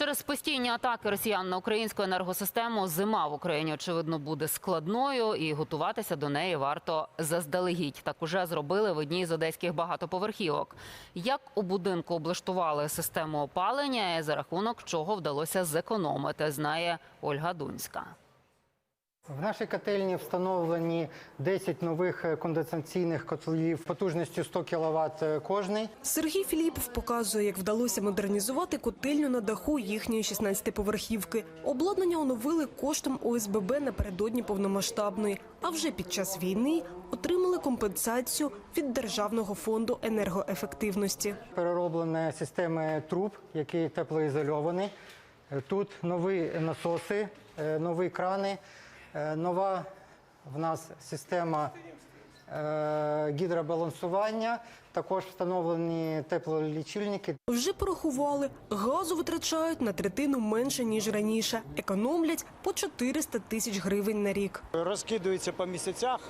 Через постійні атаки росіян на українську енергосистему зима в Україні очевидно буде складною, і готуватися до неї варто заздалегідь. Так уже зробили в одній з одеських багатоповерхівок. Як у будинку облаштували систему опалення, і за рахунок чого вдалося зекономити, знає Ольга Дунська. В нашій котельні встановлені 10 нових е, конденсаційних котлів потужністю 100 кВт кожний. Сергій Філіпов показує, як вдалося модернізувати котельню на даху їхньої 16-поверхівки. Обладнання оновили коштом ОСББ напередодні повномасштабної. А вже під час війни отримали компенсацію від Державного фонду енергоефективності. Перероблені системи труб, які теплоізольовані. Е, Тут нові насоси, е, нові крани, е, нова в нас система е, гідробалансування. Також встановлені теплолічильники. Вже порахували, газу витрачають на третину менше ніж раніше. Економлять по 400 тисяч гривень на рік. розкидується по місяцях,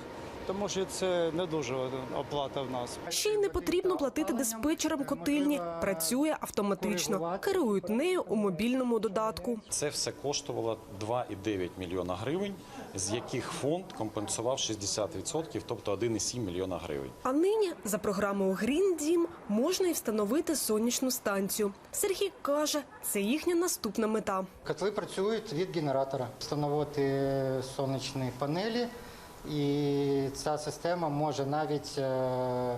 тому що це не дуже оплата в нас. Ще й не потрібно платити диспетчерам котельні. Працює автоматично. Керують нею у мобільному додатку. Це все коштувало 2,9 мільйона гривень, з яких фонд компенсував 60%, тобто 1,7 мільйона гривень. А нині за програмою Green Дім можна і встановити сонячну станцію. Сергій каже, це їхня наступна мета. Котли працюють від генератора. Встановити сонячні панелі, і ця система може навіть е,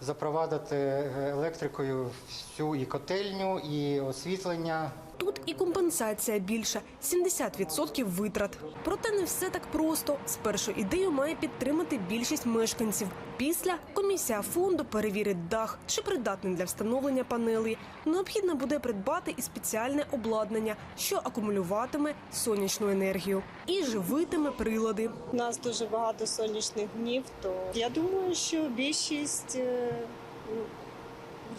запровадити електрикою всю і котельню, і освітлення. Тут і компенсація більша 70% витрат. Проте не все так просто. Спершу ідею має підтримати більшість мешканців. Після комісія фонду перевірить дах, чи придатний для встановлення панелей. Необхідно буде придбати і спеціальне обладнання, що акумулюватиме сонячну енергію і живитиме прилади. У нас дуже багато сонячних днів, то я думаю, що більшість е,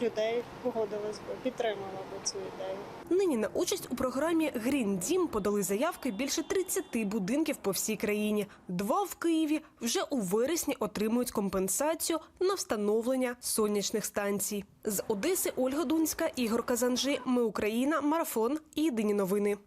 людей погодились би, підтримала би цю ідею. Нині на участь у програмі Грін Дім подали заявки більше 30 будинків по всій країні. Два в Києві вже у вересні отримують компенсацію на встановлення сонячних станцій. З Одеси Ольга Дунська, Ігор Казанжи. Ми Україна. Марафон. і Єдині новини.